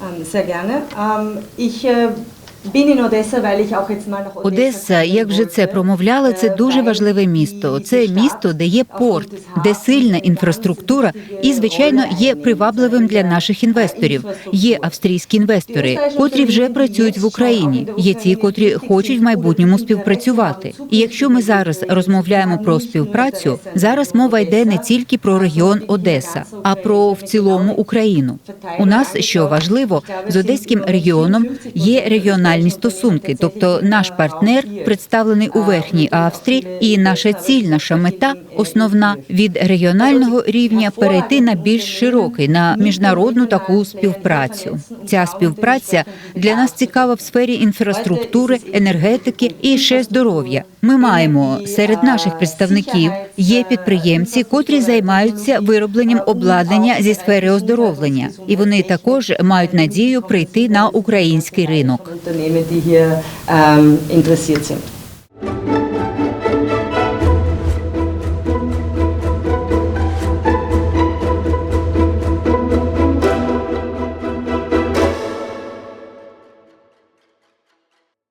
Ähm, Sehr gerne. Ähm, Ich äh, Одеса, як вже це промовляли, це дуже важливе місто. Це місто, де є порт, де сильна інфраструктура, і звичайно є привабливим для наших інвесторів. Є австрійські інвестори, котрі вже працюють в Україні. Є ті, котрі хочуть в майбутньому співпрацювати. І якщо ми зараз розмовляємо про співпрацю, зараз мова йде не тільки про регіон Одеса, а про в цілому Україну. У нас що важливо з одеським регіоном є регіональні стосунки, тобто наш партнер представлений у верхній Австрії, і наша ціль, наша мета основна від регіонального рівня перейти на більш широкий на міжнародну таку співпрацю. Ця співпраця для нас цікава в сфері інфраструктури, енергетики і ще здоров'я. Ми маємо серед наших представників є підприємці, котрі займаються виробленням обладнання зі сфери оздоровлення, і вони також мають надію прийти на український ринок. Unternehmen, die hier ähm, interessiert sind.